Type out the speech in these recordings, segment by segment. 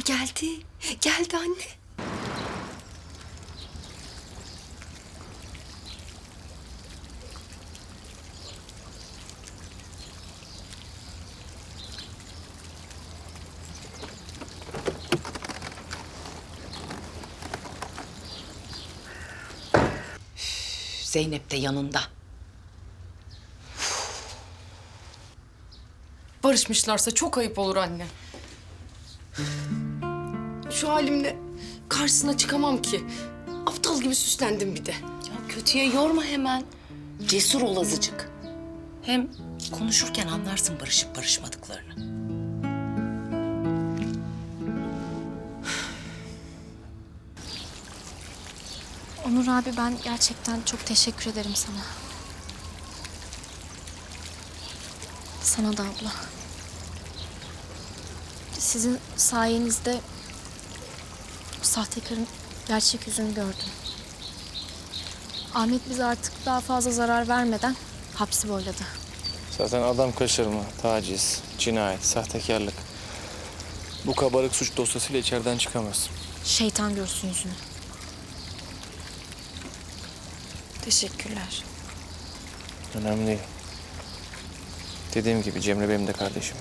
geldi. Geldi anne. Üf, Zeynep de yanında. Barışmışlarsa çok ayıp olur anne. Şu halimle karşısına çıkamam ki. Aptal gibi süslendim bir de. Ya kötüye yorma hemen. Cesur ol azıcık. Hem konuşurken anlarsın barışıp barışmadıklarını. Onur abi ben gerçekten çok teşekkür ederim sana. Sana da abla. Sizin sayenizde sahtekarın gerçek yüzünü gördüm. Ahmet bize artık daha fazla zarar vermeden hapsi boyladı. Zaten adam kaçırma, taciz, cinayet, sahtekarlık. Bu kabarık suç dosyasıyla içeriden çıkamaz. Şeytan görsün yüzünü. Teşekkürler. Önemli değil. Dediğim gibi Cemre benim de kardeşim.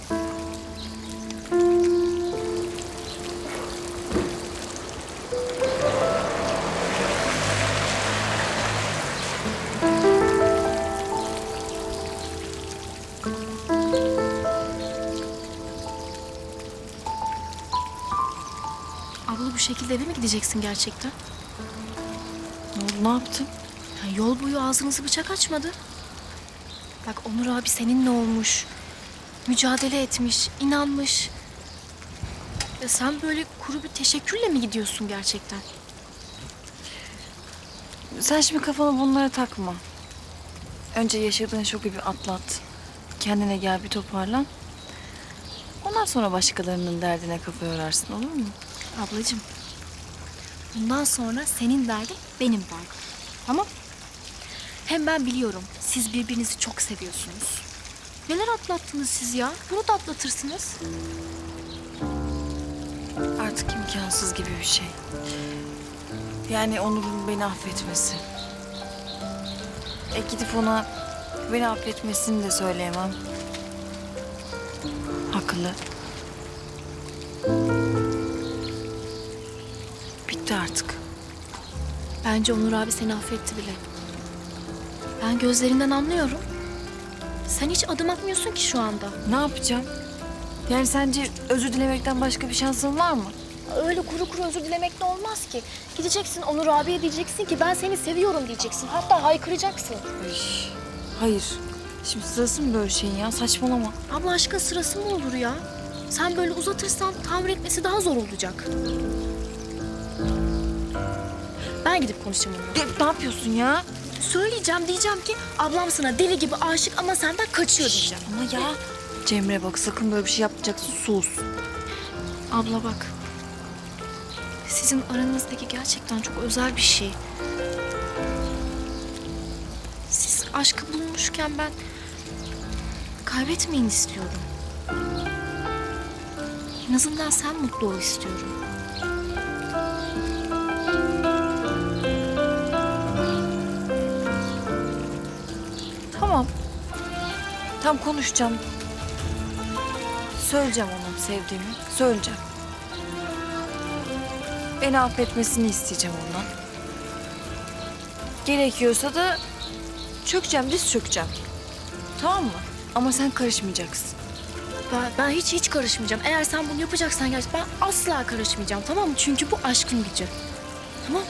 Şekilde eve mi gideceksin gerçekten? Ne oldu, ne yaptın? Ya yol boyu ağzınızı bıçak açmadı. Bak Onur abi seninle olmuş. Mücadele etmiş, inanmış. Ya sen böyle kuru bir teşekkürle mi gidiyorsun gerçekten? Sen şimdi kafanı bunlara takma. Önce yaşadığın şoku bir atlat. Kendine gel bir toparlan. Ondan sonra başkalarının derdine kafa yorarsın olur mu? Ablacığım, bundan sonra senin derdin benim derdim. Tamam? Hem ben biliyorum siz birbirinizi çok seviyorsunuz. Neler atlattınız siz ya? Bunu da atlatırsınız. Artık imkansız gibi bir şey. Yani Onur'un beni affetmesi. E gidip ona beni affetmesini de söyleyemem. Haklı. Bitti artık. Bence Onur abi seni affetti bile. Ben gözlerinden anlıyorum. Sen hiç adım atmıyorsun ki şu anda. Ne yapacağım? Yani sence özür dilemekten başka bir şansın var mı? Öyle kuru kuru özür dilemek de olmaz ki. Gideceksin Onur abiye diyeceksin ki ben seni seviyorum diyeceksin. Hatta haykıracaksın. Ay, hayır. Şimdi sırası mı böyle şeyin ya? Saçmalama. Abla aşkın sırası mı olur ya? Sen böyle uzatırsan tamir etmesi daha zor olacak. Ben gidip konuşacağım onunla. Ne, ne yapıyorsun ya? Söyleyeceğim diyeceğim ki ablam sana deli gibi aşık ama senden kaçıyor diyeceğim. Ama ya. Cemre bak sakın böyle bir şey yapmayacaksın. Sus. Abla bak. Sizin aranızdaki gerçekten çok özel bir şey. Siz aşkı bulmuşken ben kaybetmeyin istiyorum. En azından sen mutlu ol istiyorum. Tamam. Tam konuşacağım. Söyleyeceğim ona sevdiğimi. Söyleyeceğim. Beni affetmesini isteyeceğim ondan. Gerekiyorsa da çökeceğim, diz çökeceğim. Tamam mı? Ama sen karışmayacaksın. Ben, ben hiç hiç karışmayacağım. Eğer sen bunu yapacaksan gerçekten ben asla karışmayacağım tamam mı? Çünkü bu aşkın gücü. Tamam